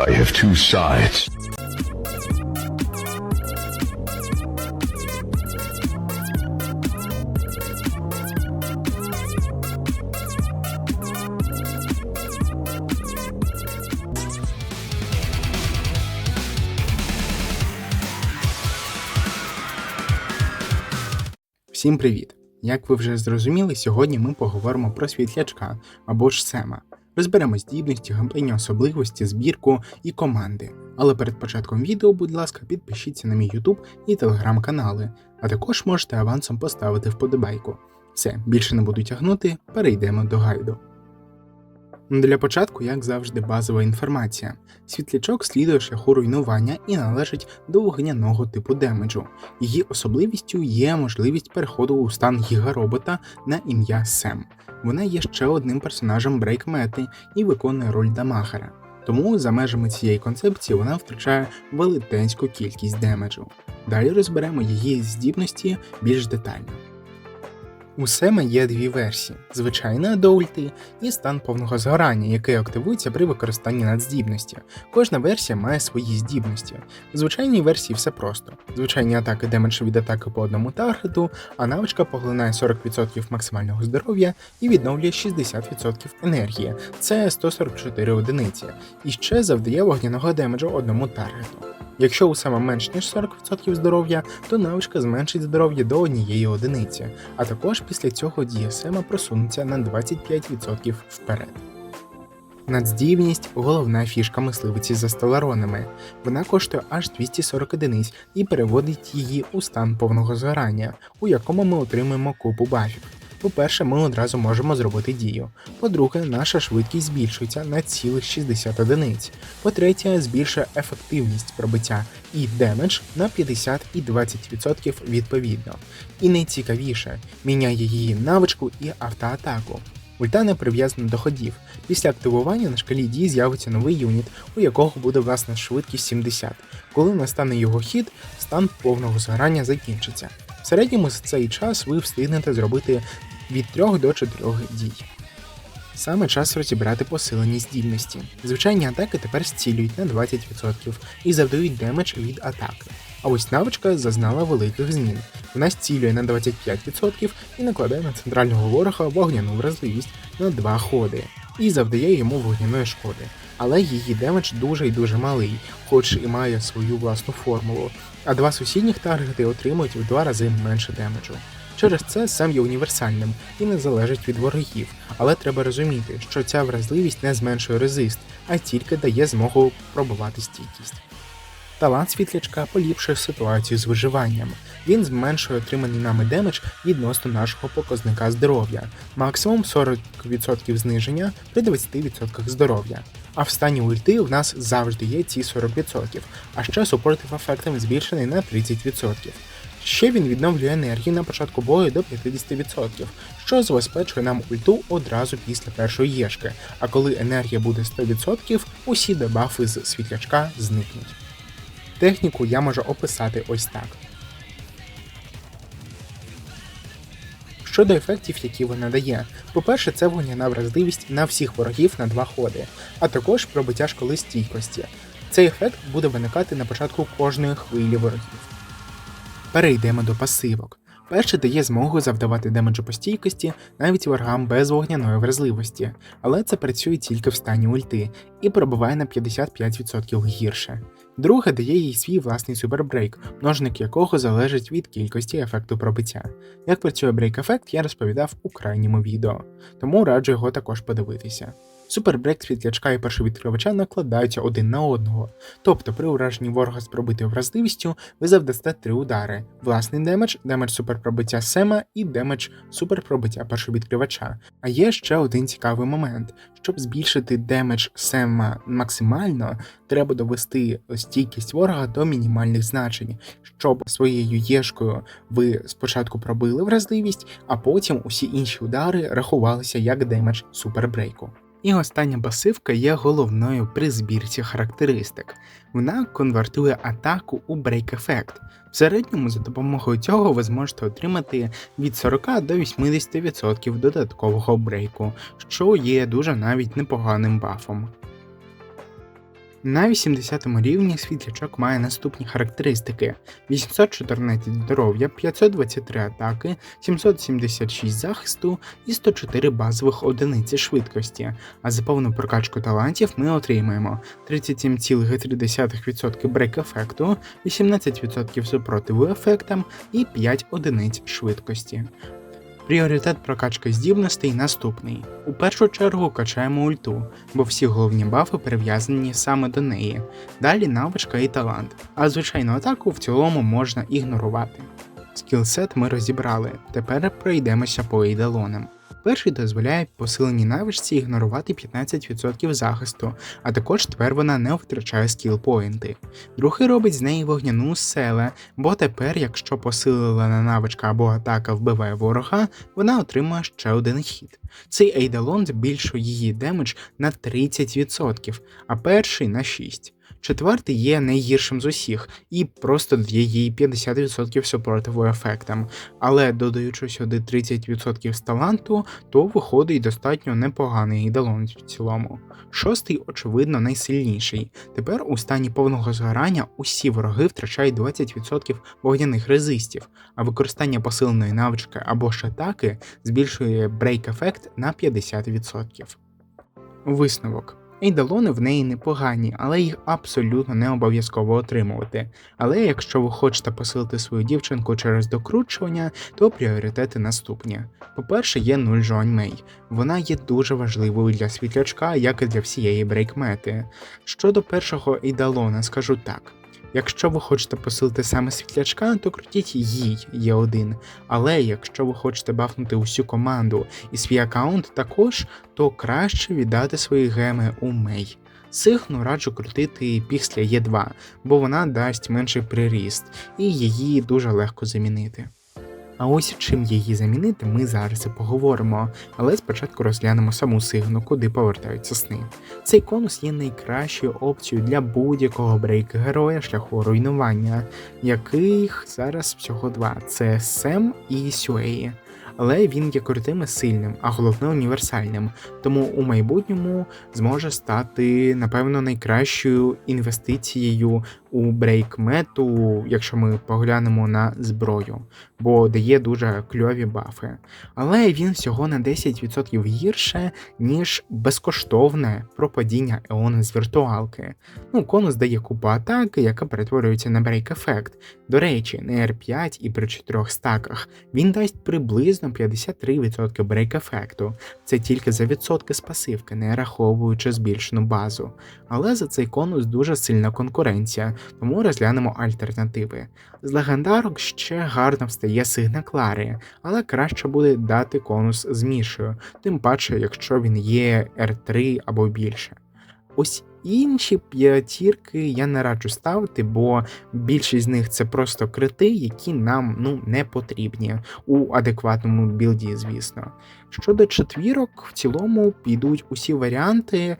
I have two sides. Всім привіт! Як ви вже зрозуміли, сьогодні ми поговоримо про світлячка або ж Сема. Розберемо здібності, геймплейні особливості, збірку і команди. Але перед початком відео, будь ласка, підпишіться на мій YouTube і телеграм канали, а також можете авансом поставити вподобайку. Все, більше не буду тягнути, перейдемо до гайду. Для початку, як завжди, базова інформація. Світлячок слідує шляху руйнування і належить до вогняного типу демеджу. Її особливістю є можливість переходу у стан гігаробота на ім'я Сем. Вона є ще одним персонажем брейкмети і виконує роль дамагера. Тому за межами цієї концепції вона втрачає велетенську кількість демеджу. Далі розберемо її здібності більш детально. У Сема є дві версії: звичайна до і стан повного згорання, який активується при використанні надздібності. Кожна версія має свої здібності. В звичайній версії все просто. Звичайні атаки демедж від атаки по одному таргету, а навичка поглинає 40% максимального здоров'я і відновлює 60% енергії. Це 144 одиниці. І ще завдає вогняного демеджу одному таргету. Якщо у Сема менш ніж 40% здоров'я, то навичка зменшить здоров'я до однієї одиниці, а також після цього дія Сема просунеться на 25% вперед. Надздібність головна фішка мисливиці за стеларонами. Вона коштує аж 240 одиниць і переводить її у стан повного згорання, у якому ми отримуємо купу бафів. По-перше, ми одразу можемо зробити дію. По-друге, наша швидкість збільшується на цілих 60 одиниць. По-третє, збільшує ефективність пробиття і демедж на 50 і 20% відповідно. І найцікавіше, міняє її навичку і автоатаку. Ульта не прив'язана до ходів. Після активування на шкалі дії з'явиться новий юніт, у якого буде власна швидкість 70. Коли настане його хід, стан повного згорання закінчиться. В середньому за цей час ви встигнете зробити від 3 до 4 дій. Саме час розібрати посилені здібності. Звичайні атаки тепер зцілюють на 20% і завдають демедж від атаки. А ось навичка зазнала великих змін. Вона зцілює на 25% і накладає на центрального ворога вогняну вразливість на 2 ходи і завдає йому вогняної шкоди. Але її демедж дуже і дуже малий, хоч і має свою власну формулу, а два сусідніх таргети отримують в два рази менше демеджу. Через це сам є універсальним і не залежить від ворогів, але треба розуміти, що ця вразливість не зменшує резист, а тільки дає змогу пробувати стійкість. Талант світлячка поліпшує ситуацію з виживанням. Він зменшує отриманий нами демедж відносно нашого показника здоров'я, максимум 40% зниження при 20% здоров'я. А в стані ульти в нас завжди є ці 40%, а ще супротив ефектом збільшений на 30%. Ще він відновлює енергію на початку бою до 50%, що забезпечує нам ульту одразу після першої єшки, а коли енергія буде 100%, усі дебафи з світлячка зникнуть. Техніку я можу описати ось так. Щодо ефектів, які вона дає, по-перше, це вогняна вразливість на всіх ворогів на два ходи, а також пробиття школи стійкості. Цей ефект буде виникати на початку кожної хвилі ворогів. Перейдемо до пасивок. Перше дає змогу завдавати демеджу по стійкості навіть ворогам без вогняної вразливості, але це працює тільки в стані ульти і пробиває на 55% гірше. Друге дає їй свій власний супербрейк, множник якого залежить від кількості ефекту пробиття. Як працює брейк-ефект, я розповідав у крайньому відео, тому раджу його також подивитися. Супербрейк світлячка і першовідкривача накладаються один на одного. Тобто при ураженні ворога з пробитою вразливістю ви завдасте три удари: власний демедж, демедж суперпробиття Сема і демедж суперпробиття першовідкривача. А є ще один цікавий момент: щоб збільшити демедж Сема максимально, треба довести стійкість ворога до мінімальних значень, щоб своєю єшкою ви спочатку пробили вразливість, а потім усі інші удари рахувалися як демедж супербрейку. І остання пасивка є головною при збірці характеристик. Вона конвертує атаку у брейк-ефект. В середньому за допомогою цього ви зможете отримати від 40 до 80% додаткового брейку, що є дуже навіть непоганим бафом. На 80 рівні світлячок має наступні характеристики: 814 здоров'я, 523 атаки, 776 захисту і 104 базових одиниці швидкості. А за повну прокачку талантів ми отримаємо 37,3% брейк ефекту, 18% супротиву ефектам і 5 одиниць швидкості. Пріоритет прокачки здібностей наступний. У першу чергу качаємо ульту, бо всі головні бафи прив'язані саме до неї. Далі навичка і талант, а звичайну атаку в цілому можна ігнорувати. Скілсет ми розібрали, тепер пройдемося по ейдалонам. Перший дозволяє посиленій навичці ігнорувати 15% захисту, а також тепер вона не втрачає скіл-поінти. Другий робить з неї вогняну селе, бо тепер, якщо посилена навичка або атака вбиває ворога, вона отримує ще один хід. Цей ейдалон збільшує її демедж на 30%, а перший на 6%. Четвертий є найгіршим з усіх і просто дає їй 50% супротиву ефектам, але додаючи сюди 30% з таланту, то виходить достатньо непоганий ідалон в цілому. Шостий, очевидно, найсильніший. Тепер у стані повного згорання усі вороги втрачають 20% вогняних резистів, а використання посиленої навички або ж атаки збільшує брейк ефект на 50%. Висновок. Ейдалони в неї непогані, але їх абсолютно не обов'язково отримувати. Але якщо ви хочете посилити свою дівчинку через докручування, то пріоритети наступні. По-перше, є нуль Жуань Мей. Вона є дуже важливою для світлячка, як і для всієї брейкмети. Щодо першого ейдалона, скажу так. Якщо ви хочете посилити саме світлячка, то крутіть їй є один. Але якщо ви хочете бафнути усю команду і свій аккаунт також, то краще віддати свої геми у Мей. Сихну раджу крутити після Е2, бо вона дасть менший приріст, і її дуже легко замінити. А ось чим її замінити, ми зараз і поговоримо, але спочатку розглянемо саму сигну, куди повертаються сни. Цей конус є найкращою опцією для будь-якого брейк-героя шляху руйнування, яких зараз всього два: це Сем і Сюеї. Але він є крутим і сильним, а головне універсальним, тому у майбутньому зможе стати, напевно, найкращою інвестицією у брейкмету, якщо ми поглянемо на зброю, бо дає дуже кльові бафи. Але він всього на 10% гірше, ніж безкоштовне пропадіння Еона з віртуалки. Ну, конус дає купу атаки, яка перетворюється на брейк-ефект. До речі, на R5 і при 4 стаках він дасть приблизно 53% брейк-ефекту. Це тільки за відсотки з пасивки, не раховуючи збільшену базу. Але за цей конус дуже сильна конкуренція тому розглянемо альтернативи. З легендарок ще гарно встає Сигна Клари, але краще буде дати конус з Мішею, тим паче, якщо він є R3 або більше. Ось інші п'ятірки я не раджу ставити, бо більшість з них це просто крити, які нам ну, не потрібні у адекватному білді, звісно. Щодо четвірок, в цілому підуть усі варіанти, е,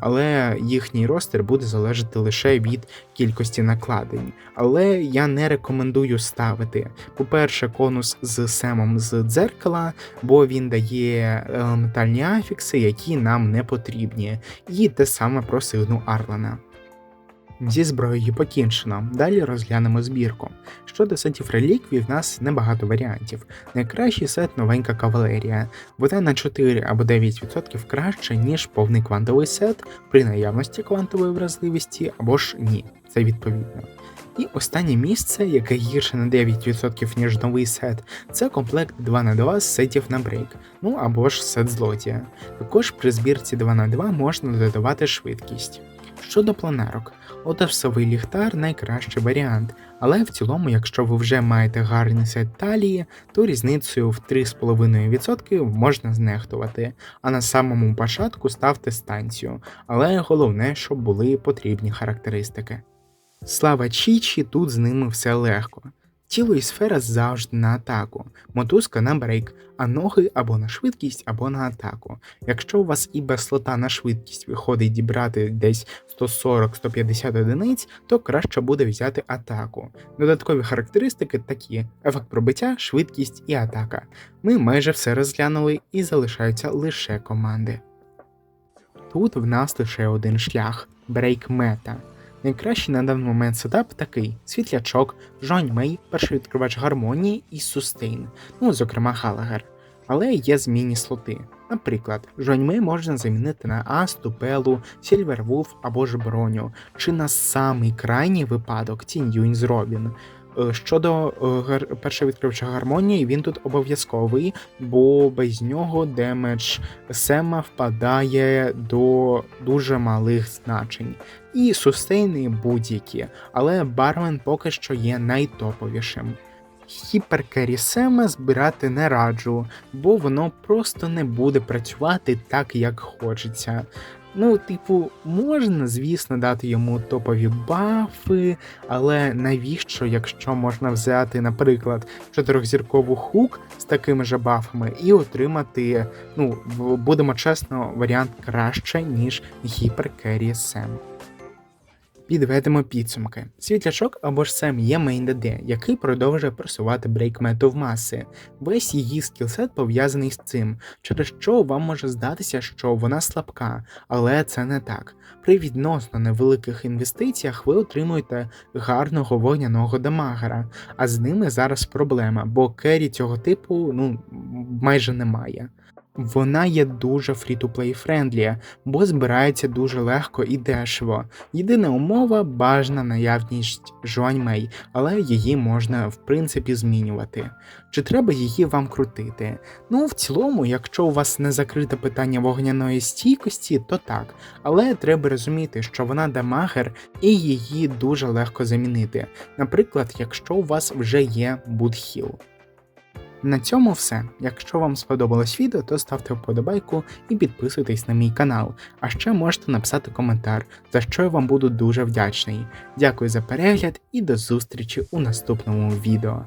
але їхній ростер буде залежати лише від кількості накладень. Але я не рекомендую ставити. По-перше, конус з семом з дзеркала, бо він дає елементальні афікси, які нам не потрібні. І те саме про сигну Арлана. Зі зброєю покінчено. Далі розглянемо збірку. Щодо сетів реліквій, в нас небагато варіантів. Найкращий сет новенька кавалерія, вона на 4 або 9% краще, ніж повний квантовий сет при наявності квантової вразливості або ж ні. Це відповідно. І останнє місце, яке гірше на 9%, ніж новий сет, це комплект 2 на 2 з сетів на брейк, ну або ж сет злодія. Також при збірці 2 на 2 можна додавати швидкість. Щодо планерок, отовсовий ліхтар найкращий варіант, але в цілому, якщо ви вже маєте гарний сет талії, то різницею в 3,5% можна знехтувати, а на самому початку ставте станцію, але головне, щоб були потрібні характеристики. Слава Чічі, тут з ними все легко. Тіло і сфера завжди на атаку, мотузка на брейк, а ноги або на швидкість, або на атаку. Якщо у вас і без слота на швидкість виходить дібрати десь 140-150 одиниць, то краще буде взяти атаку. Додаткові характеристики такі: ефект пробиття, швидкість і атака. Ми майже все розглянули і залишаються лише команди. Тут в нас лише один шлях брейкмета. Найкращий на даний момент сетап такий: світлячок, Жонь Мей, перший відкривач гармонії і Сустейн, ну, зокрема Халагер. Але є змінні слоти. Наприклад, Жоньми можна замінити на Асту, Пелу, Сільвервулф або ж Броню, чи на самий крайній випадок Тінь Юнь з Робін. Е, Щодо е, першого відкривача гармонії, він тут обов'язковий, бо без нього демедж Сема впадає до дуже малих значень. І сустейни будь-які, але Бармен поки що є найтоповішим. Хіперкері Сема збирати не раджу, бо воно просто не буде працювати так, як хочеться. Ну, типу, можна, звісно, дати йому топові бафи, але навіщо, якщо можна взяти, наприклад, чотирьохзіркову хук з такими же бафами і отримати, ну, будемо чесно, варіант краще, ніж гіперкері Сем. Підведемо підсумки. Світлячок або ж Сем є ДД, який продовжує просувати брейкмету в маси. Весь її скілсет пов'язаний з цим, через що вам може здатися, що вона слабка, але це не так. При відносно невеликих інвестиціях ви отримуєте гарного вогняного дамагера, а з ними зараз проблема, бо керрі цього типу ну майже немає. Вона є дуже free-to-play френдлі, бо збирається дуже легко і дешево. Єдина умова бажана наявність жуаньмей, але її можна в принципі змінювати. Чи треба її вам крутити? Ну, в цілому, якщо у вас не закрите питання вогняної стійкості, то так. Але треба розуміти, що вона дамагер і її дуже легко замінити. Наприклад, якщо у вас вже є будхіл. На цьому все. Якщо вам сподобалось відео, то ставте вподобайку і підписуйтесь на мій канал. А ще можете написати коментар, за що я вам буду дуже вдячний. Дякую за перегляд і до зустрічі у наступному відео.